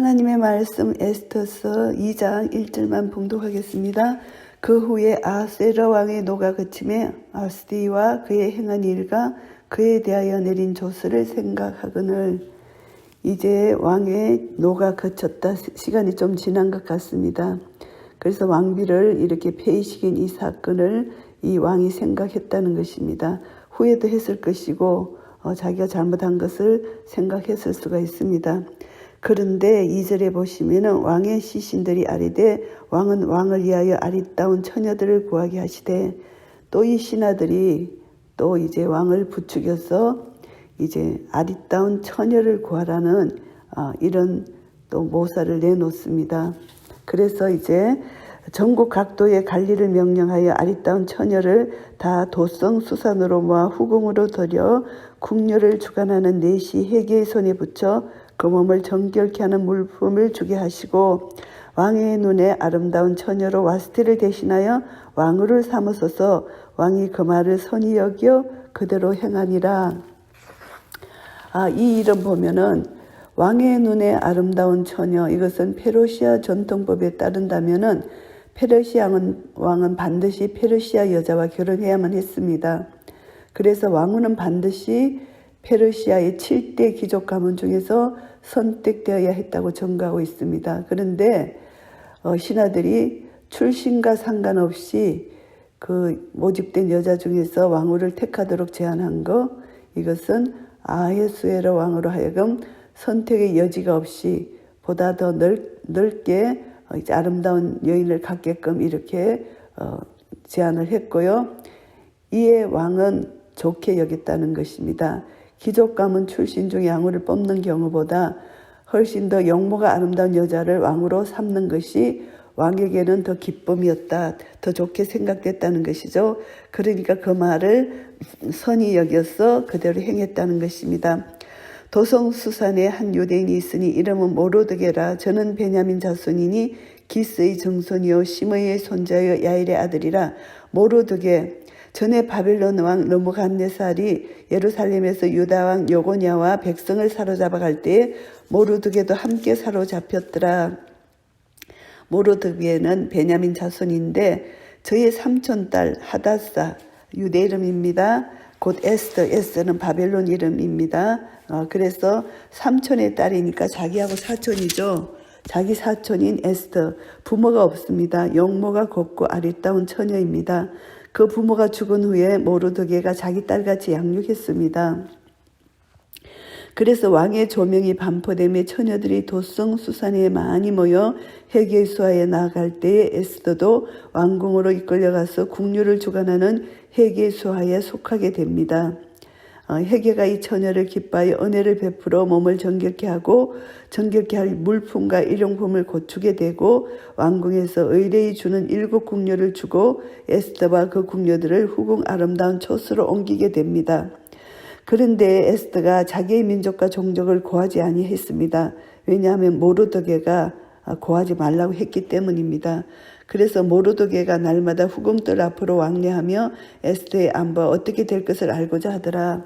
하나님의 말씀 에스터서 2장 1절만 봉독하겠습니다. 그 후에 아세라 왕의 노가 그침에 아스디와 그의 행한 일과 그에 대하여 내린 조서를 생각하거늘 이제 왕의 노가 그쳤다. 시간이 좀 지난 것 같습니다. 그래서 왕비를 이렇게 폐위시킨 이 사건을 이 왕이 생각했다는 것입니다. 후회도 했을 것이고 어, 자기가 잘못한 것을 생각했을 수가 있습니다. 그런데 이절에 보시면은 왕의 시신들이 아리되 왕은 왕을 위하여 아리따운 처녀들을 구하게 하시되 또 이 신하들이 또 이제 왕을 부추겨서 이제 아리따운 처녀를 구하라는 어, 이런 또 모사를 내놓습니다. 그래서 이제 전국 각도의 관리를 명령하여 아리따운 처녀를 다 도성 수산으로 모아 후궁으로 들여 궁녀를 주관하는 내시 해계의 손에 붙여 그 몸을 정결케 하는 물품을 주게 하시고 왕의 눈에 아름다운 처녀로 와스티를 대신하여 왕후를 삼으소서 왕이 그 말을 선히 여겨 그대로 행하니라. 아, 이 이름 보면은 왕의 눈에 아름다운 처녀 이것은 페르시아 전통법에 따른다면은 페르시아 왕은 반드시 페르시아 여자와 결혼해야만 했습니다. 그래서 왕후는 반드시 페르시아의 7대 귀족 가문 중에서 선택되어야 했다고 전가하고 있습니다. 그런데 어, 신하들이 출신과 상관없이 그 모집된 여자 중에서 왕후를 택하도록 제안한 거 이것은 아헤수에로 왕으로 하여금 선택의 여지가 없이 보다 더 넓, 넓게 어, 아름다운 여인을 갖게끔 이렇게 어, 제안을 했고요. 이에 왕은 좋게 여겼다는 것입니다. 귀족 가문 출신 중에 왕후를 뽑는 경우보다 훨씬 더 영모가 아름다운 여자를 왕으로 삼는 것이 왕에게는 더 기쁨이었다, 더 좋게 생각됐다는 것이죠. 그러니까 그 말을 선히 여겨서 그대로 행했다는 것입니다. 도성수산에 한 유대인이 있으니 이름은 모로드게라 저는 베냐민 자손이니 기스의 정손이요 시므의 손자여 야일의 아들이라 모로드게 전에 바벨론 왕 느부갓네살이 예루살렘에서 유다 왕 요고냐와 백성을 사로잡아 갈 때에 모르드게도 함께 사로잡혔더라. 모르드게는 베냐민 자손인데 저의 삼촌 딸 하다사 유대 이름입니다. 곧 에스더, 에스더는 바벨론 이름입니다. 어, 그래서 삼촌의 딸이니까 자기하고 사촌이죠. 자기 사촌인 에스더 부모가 없습니다. 영모가 곱고 아리따운 처녀입니다. 그 부모가 죽은 후에 모르드게가 자기 딸같이 양육했습니다. 그래서 왕의 조명이 반포됨에 처녀들이 도성 수산에 많이 모여 해계 수하에 나아갈 때에 에스더도 왕궁으로 이끌려가서 국류를 주관하는 해계 수하에 속하게 됩니다. 어, 이 처녀를 기뻐하여 은혜를 베풀어 몸을 정결케 하고 정결케 할 물품과 일용품을 고추게 되고 왕궁에서 의뢰이 주는 일곱 궁녀를 주고 에스더와 그 궁녀들을 후궁 아름다운 초스로 옮기게 됩니다. 그런데 에스더가 자기의 민족과 종족을 고하지 아니했습니다. 왜냐하면 모르드게가 고하지 말라고 했기 때문입니다. 그래서 모르드게가 날마다 후궁들 앞으로 왕래하며 에스더의 안보 어떻게 될 것을 알고자 하더라.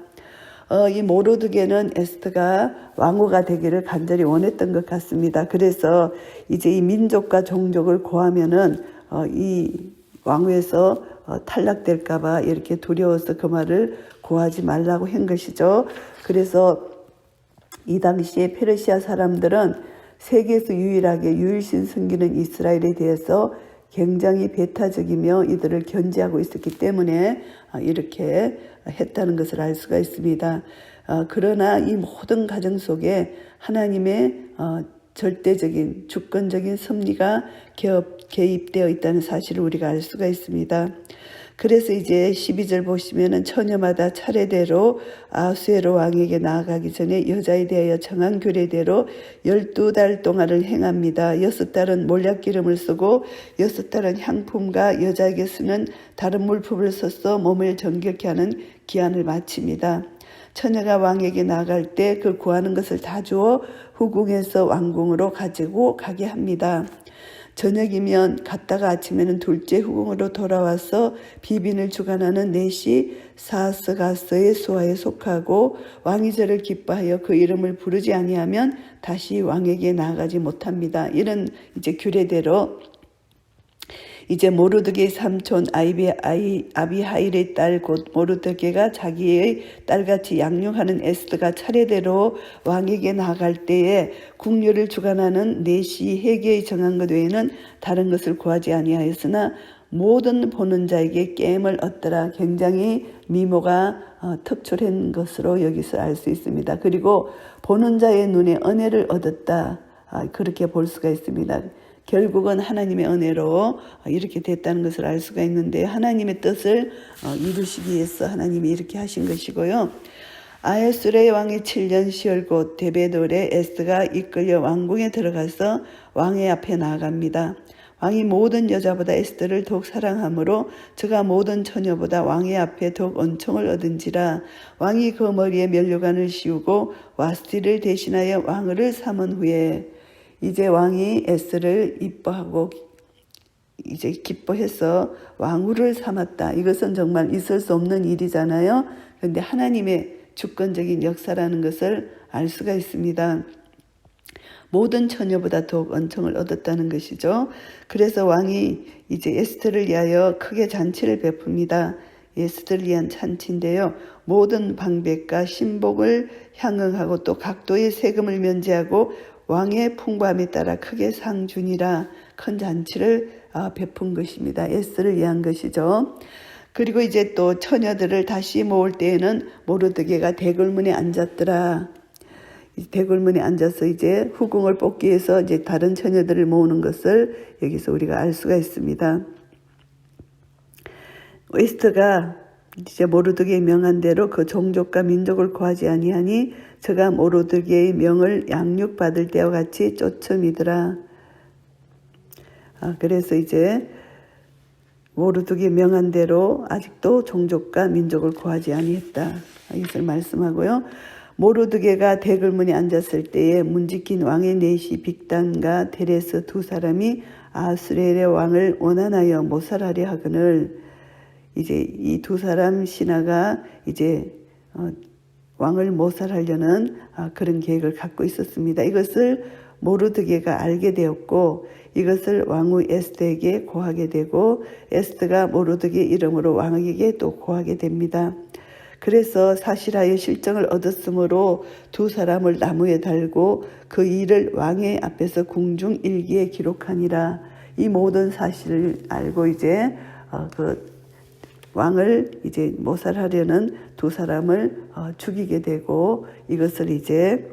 어, 이 모르드게는 에스더가 왕후가 되기를 간절히 원했던 것 같습니다. 그래서 이제 이 민족과 종족을 고하면은 어, 이 왕후에서 어, 탈락될까봐 이렇게 두려워서 그 말을 고하지 말라고 한 것이죠. 그래서 이 당시에 페르시아 사람들은 세계에서 유일하게 유일신 섬기는 이스라엘에 대해서 굉장히 배타적이며 이들을 견제하고 있었기 때문에 아, 이렇게 했다는 것을 알 수가 있습니다. 아, 그러나 이 모든 가정 속에 하나님의 어, 절대적인 주권적인 섭리가 개입되어 있다는 사실을 우리가 알 수가 있습니다. 그래서 이제 12절 보시면은 처녀마다 차례대로 아수에로 왕에게 나아가기 전에 여자에 대하여 정한 규례대로 12달 동안을 행합니다. 여섯 달은 몰약 기름을 쓰고 여섯 달은 향품과 여자에게 쓰는 다른 물품을 써서 몸을 정결케 하는 기한을 마칩니다. 처녀가 왕에게 나갈 때 그 구하는 것을 다 주어 후궁에서 왕궁으로 가지고 가게 합니다. 저녁이면 갔다가 아침에는 둘째 후궁으로 돌아와서 비빈을 주관하는 넷이 사스가스의 수하에 속하고 왕이 저를 기뻐하여 그 이름을 부르지 아니하면 다시 왕에게 나아가지 못합니다. 이런 이제 규례대로 이제 모르드게의 삼촌 아이비, 아이, 아비하일의 딸 곧 모르드게가 자기의 딸같이 양육하는 에스더가 차례대로 왕에게 나아갈 때에 국류를 주관하는 내시 회계에 정한 것 외에는 다른 것을 구하지 아니하였으나 모든 보는 자에게 깨임을 얻더라. 굉장히 미모가 어, 특출한 것으로 여기서 알 수 있습니다. 그리고 보는 자의 눈에 은혜를 얻었다. 아, 그렇게 볼 수가 있습니다. 결국은 하나님의 은혜로 이렇게 됐다는 것을 알 수가 있는데 하나님의 뜻을 어, 이루시기 위해서 하나님이 이렇게 하신 것이고요. 아에스레 왕의 7년 10월 곧 데베돌에 에스가 이끌려 왕궁에 들어가서 왕의 앞에 나아갑니다. 왕이 모든 여자보다 에스더를 더욱 사랑하므로 저가 모든 처녀보다 왕의 앞에 더욱 은총을 얻은지라 왕이 그 머리에 면류관을 씌우고 와스티를 대신하여 왕을 삼은 후에 이제 왕이 에스를 이뻐하고 이제 기뻐해서 왕후를 삼았다. 이것은 정말 있을 수 없는 일이잖아요. 그런데 하나님의 주권적인 역사라는 것을 알 수가 있습니다. 모든 처녀보다 더욱 은총을 얻었다는 것이죠. 그래서 왕이 이제 에스터를 위하여 크게 잔치를 베풉니다. 에스터를 위한 잔치인데요. 모든 방백과 신복을 향응하고 또 각도의 세금을 면제하고 왕의 풍부함에 따라 크게 상준이라 큰 잔치를 아, 베푼 것입니다. 에스를 위한 것이죠. 그리고 이제 또 처녀들을 다시 모을 때에는 모르드게가 대궐문에 앉았더라. 대궐문에 앉아서 이제 후궁을 뽑기 위해서 이제 다른 처녀들을 모으는 것을 여기서 우리가 알 수가 있습니다. 웨스트가 이제 모르드게의 명한 대로 그 종족과 민족을 구하지 아니하니 저가 모르드게의 명을 양육받을 때와 같이 쫓음이더라. 아, 그래서 이제 모르드게 명한 대로 아직도 종족과 민족을 구하지 아니했다. 이것을 말씀하고요. 모르드게가 대글문에 앉았을 때에 문지킨 왕의 내시 빅단과 테레스 두 사람이 아수렐의 왕을 원한하여 모살하려 하거늘 이제 이 두 사람 신하가 이제 어, 왕을 모살하려는 아, 그런 계획을 갖고 있었습니다. 이것을 모르드게가 알게 되었고 이것을 왕후 에스더에게 고하게 되고 에스더가 모르드게 이름으로 왕에게 또 고하게 됩니다. 그래서 사실하여 실정을 얻었으므로 두 사람을 나무에 달고 그 일을 왕의 앞에서 궁중 일기에 기록하니라. 이 모든 사실을 알고 이제 어, 그 왕을 이제 모살하려는 두 사람을 어, 죽이게 되고 이것을 이제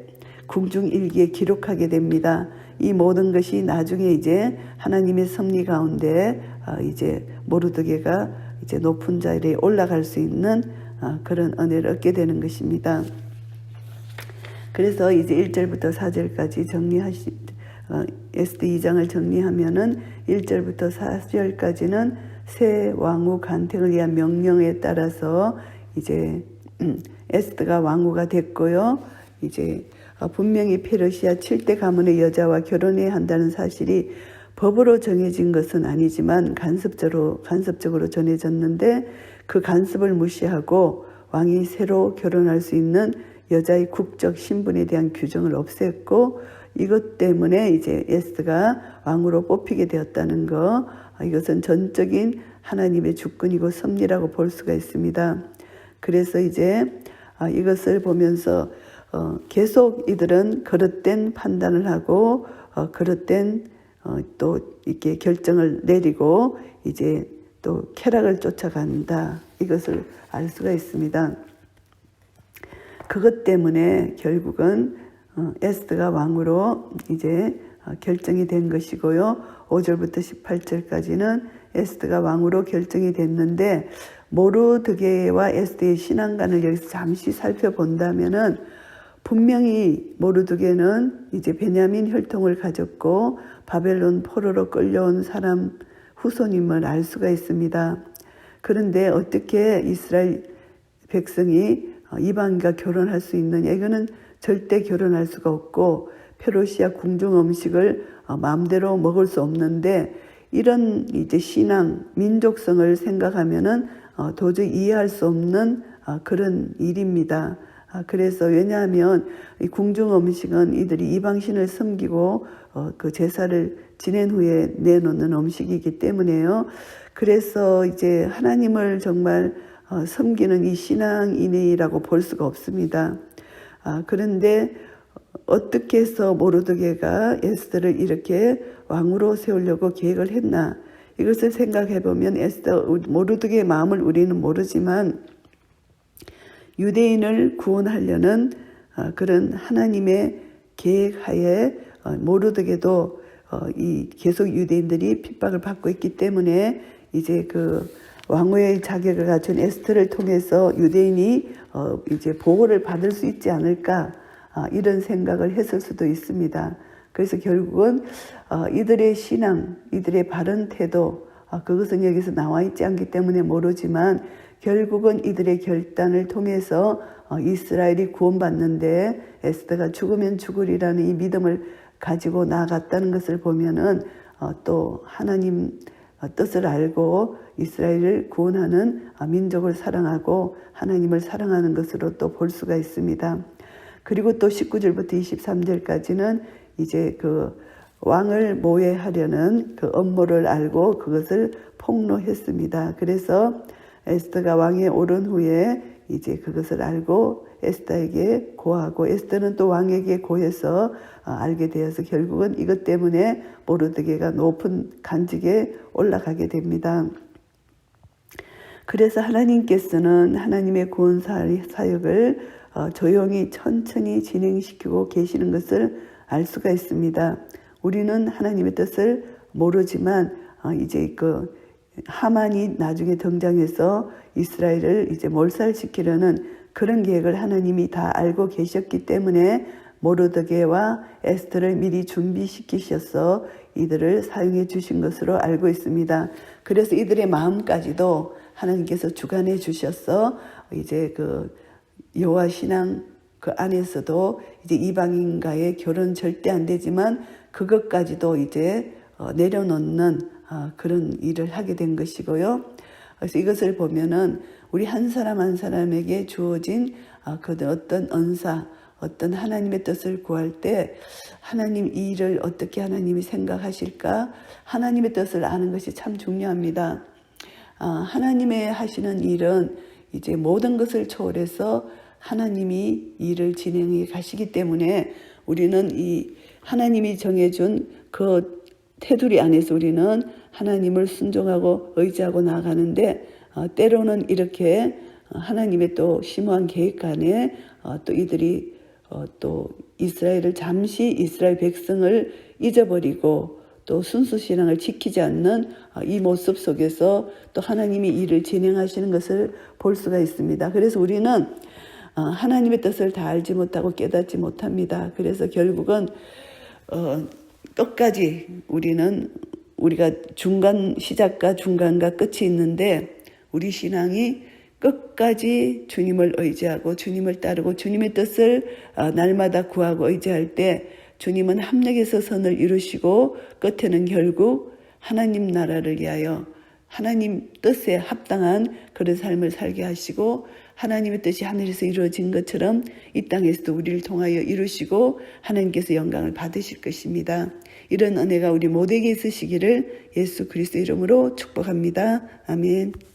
궁중 일기에 기록하게 됩니다. 이 모든 것이 나중에 이제 하나님의 섭리 가운데 어, 이제 모르드게가 이제 높은 자리에 올라갈 수 있는 어, 그런 은혜를 얻게 되는 것입니다. 그래서 이제 1절부터 4절까지 정리하시 에스드 2장을 정리하면은 1절부터 4절까지는 새 왕후 간택을 위한 명령에 따라서 이제 음, 에스드가 왕후가 됐고요. 이제 어, 분명히 페르시아 7대 가문의 여자와 결혼해야 한다는 사실이 법으로 정해진 것은 아니지만 간섭적으로 간섭적으로 전해졌는데 그 간섭을 무시하고 왕이 새로 결혼할 수 있는 여자의 국적 신분에 대한 규정을 없앴고 이것 때문에 이제 에스가 왕으로 뽑히게 되었다는 거 이것은 전적인 하나님의 주권이고 섭리라고 볼 수가 있습니다. 그래서 이제 아, 이것을 보면서 어, 계속 이들은 그릇된 판단을 하고 어, 그릇된 어, 또 이렇게 결정을 내리고 이제 또 쾌락을 쫓아간다 이것을 알 수가 있습니다. 그것 때문에 결국은 에스드가 왕으로 이제 결정이 된 것이고요. 5절부터 18절까지는 에스드가 왕으로 결정이 됐는데 모르드게와 에스드의 신앙관을 여기서 잠시 살펴본다면은 분명히 모르드게는 이제 베냐민 혈통을 가졌고 바벨론 포로로 끌려온 사람 후손임을 알 수가 있습니다. 그런데 어떻게 이스라엘 백성이 이방인과 결혼할 수 있느냐? 이거는 절대 결혼할 수가 없고 페르시아 궁중 음식을 어, 마음대로 먹을 수 없는데 이런 이제 신앙 민족성을 생각하면은 어, 도저히 이해할 수 없는 어, 그런 일입니다. 아, 그래서 왜냐하면 이 궁중 음식은 이들이 이방신을 섬기고 어, 그 제사를 지낸 후에 내놓는 음식이기 때문에요. 그래서 이제 하나님을 정말 어, 섬기는 이 신앙인이라고 볼 수가 없습니다. 아, 그런데 어떻게 해서 모르드게가 에스더를 이렇게 왕으로 세우려고 계획을 했나? 이것을 생각해 보면 에스더 모르드게의 마음을 우리는 모르지만 유대인을 구원하려는 어, 그런 하나님의 계획하에 어, 모르드게도 어, 이 계속 유대인들이 핍박을 받고 있기 때문에 이제 그 왕후의 자격을 갖춘 에스터를 통해서 유대인이 이제 보호를 받을 수 있지 않을까 이런 생각을 했을 수도 있습니다. 그래서 결국은 이들의 신앙, 이들의 바른 태도 그것은 여기서 나와 있지 않기 때문에 모르지만 결국은 이들의 결단을 통해서 이스라엘이 구원받는데 에스더가 죽으면 죽으리라는 이 믿음을 가지고 나아갔다는 것을 보면은 또 하나님 뜻을 알고 이스라엘을 구원하는 민족을 사랑하고 하나님을 사랑하는 것으로 또 볼 수가 있습니다. 그리고 또 19절부터 23절까지는 이제 그 왕을 모해하려는 그 업무를 알고 그것을 폭로했습니다. 그래서 에스더가 왕에 오른 후에 이제 그것을 알고 에스더에게 고하고 에스더는 또 왕에게 고해서 어, 알게 되어서 결국은 이것 때문에 모르드게가 높은 간직에 올라가게 됩니다. 그래서 하나님께서는 하나님의 구원 사역을 어, 조용히 천천히 진행시키고 계시는 것을 알 수가 있습니다. 우리는 하나님의 뜻을 모르지만 어, 이제 그 하만이 나중에 등장해서 이스라엘을 이제 몰살시키려는 그런 계획을 하나님이 다 알고 계셨기 때문에 모르드게와 에스터를 미리 준비시키셔서 이들을 사용해 주신 것으로 알고 있습니다. 그래서 이들의 마음까지도 하나님께서 주관해 주셔서 이제 그 여호와 신앙 그 안에서도 이제 이방인과의 결혼 절대 안 되지만 그것까지도 이제 어, 내려놓는 어, 그런 일을 하게 된 것이고요. 그래서 이것을 보면은 우리 한 사람 한 사람에게 주어진 어, 그 어떤 언사, 어떤 하나님의 뜻을 구할 때 하나님 이 일을 어떻게 하나님이 생각하실까? 하나님의 뜻을 아는 것이 참 중요합니다. 하나님의 하시는 일은 이제 모든 것을 초월해서 하나님이 일을 진행해 가시기 때문에 우리는 이 하나님이 정해준 그 테두리 안에서 우리는 하나님을 순종하고 의지하고 나가는데 어, 때로는 이렇게 하나님의 또 심오한 계획 안에 어, 또 이들이 어, 또 이스라엘을 잠시 이스라엘 백성을 잊어버리고 또 순수 신앙을 지키지 않는 이 모습 속에서 또 하나님이 일을 진행하시는 것을 볼 수가 있습니다. 그래서 우리는 하나님의 뜻을 다 알지 못하고 깨닫지 못합니다. 그래서 결국은 어, 끝까지 우리는 우리가 중간 시작과 중간과 끝이 있는데 우리 신앙이 끝까지 주님을 의지하고 주님을 따르고 주님의 뜻을 어, 날마다 구하고 의지할 때 주님은 합력에서 선을 이루시고 끝에는 결국 하나님 나라를 위하여 하나님 뜻에 합당한 그런 삶을 살게 하시고 하나님의 뜻이 하늘에서 이루어진 것처럼 이 땅에서도 우리를 통하여 이루시고 하나님께서 영광을 받으실 것입니다. 이런 은혜가 우리 모두에게 있으시기를 예수 그리스도 이름으로 축복합니다. 아멘.